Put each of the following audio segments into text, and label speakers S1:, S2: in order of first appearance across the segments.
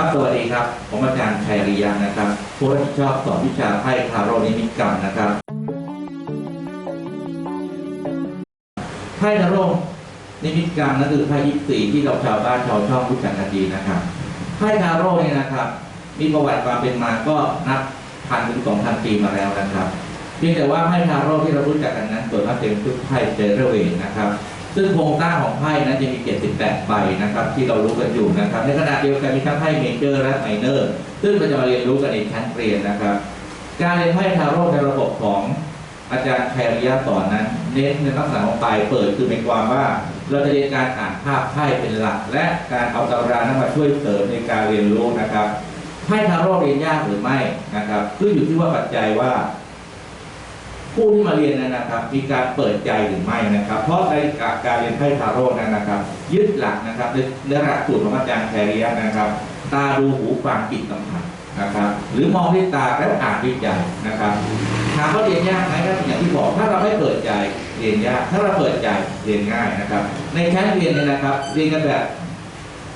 S1: ครับสวัสดีครับ ผมอาจารย์ชัยริยังนะครับผู้รับผิดชอบสอนวิชาไพ่คาโรนิมิตกรรมนะครับไพ่คาโรนิมิตกรรมนั่นคือไพ่ยิปซีที่เราชาวบ้านชาวช่องรู้จักกันดีนะครับไพ่คาโรเนี่ยนะครับ มีประวัติความเป็นมาก็นับพันถึงสองพันปีมาแล้วนะครับเพียงแต่ว่าไพ่ทาโรที่เรารู้จักกันนั้นส่วนมากเป็นชุดไพ่เจเรเวงนะครับ ซึ่งโครงสร้างของไพ่นั้นจะมี 78 ใบนะครับ ที่เรารู้กันอยู่นะครับ ในขณะเดียวกันมีทั้งไพ่เมเจอร์และไมเนอร์ ซึ่งเราจะมาเรียนรู้กันในชั้นเรียนนะครับ การเรียนไพ่ทาโร่ในระบบของอาจารย์ชัยริยะสอนนั้น เน้นในลักษณะของปลายเปิดคือเป็นความว่า เราจะเรียนการอ่านภาพไพ่เป็นหลัก และการเอาตำรานั้นมาช่วยเสริมในการเรียนรู้นะครับไพ่ทาโร่เรียนยากหรือไม่นะครับขึ้นอยู่ที่ว่าปัจจัยว่า ผู้ที่มาเรียนนั้นนะครับ มีการเปิดใจหรือไม่นะครับ เพราะในการเรียนไพ่ทาโร่นั้นนะครับ ยึดหลักนะครับในหลักสูตรของอาจารย์แคริยะนะครับ ตาดูหูฟังจิตสัมผัสนะครับ หรือมองด้วยตาแล้วอ่านด้วยใจนะครับถามว่าเรียนยากไหมก็อย่างที่บอกถ้าเราไม่เปิดใจเรียนยากถ้าเราเปิดใจเรียนง่ายนะครับ ในชั้นเรียนเนี่ยนะครับเรียนกันแบบ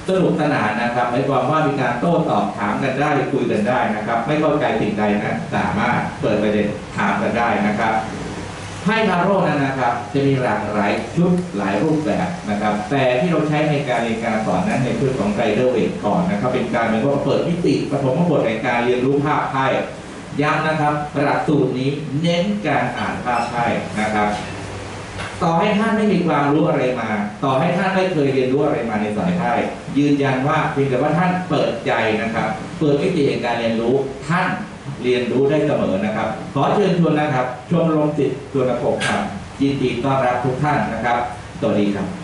S1: สนุกสนานนะครับหมายความว่ามีการโต้ตอบถามกันได้คุยกันได้นะครับ ไม่เข้าใจสิ่งใดนะสามารถเปิดประเด็นถามกันได้นะครับไพ่ทาโร่นั้นนะครับ จะมีหลากหลายชุดหลายรูปแบบนะครับ แต่ที่เราใช้ในการเรียนการสอนนั้นในชุดของไกด์เดอร์เวกก่อนนะครับ เป็นการเหมือนว่าเปิดมิติปฐมบทในการเรียนรู้ภาพไพ่ย้ำนะครับหลักสูตรนี้เน้นการอ่านภาพไพ่นะครับ ต่อให้ท่านไม่มีความรู้อะไรมา ต่อให้ท่านไม่เคยเรียนรู้อะไรมาในสายไพ่ยืนยันว่าเพียงแต่ว่าท่านเปิดใจนะครับ เปิดมิติแห่งการเรียนรู้ท่านเรียนรู้ได้เสมอนะครับ ขอเชิญชวนนะครับชมรมจิตตัวนกบครับยินดีต้อนรับทุกท่านนะครับสวัสดีครับ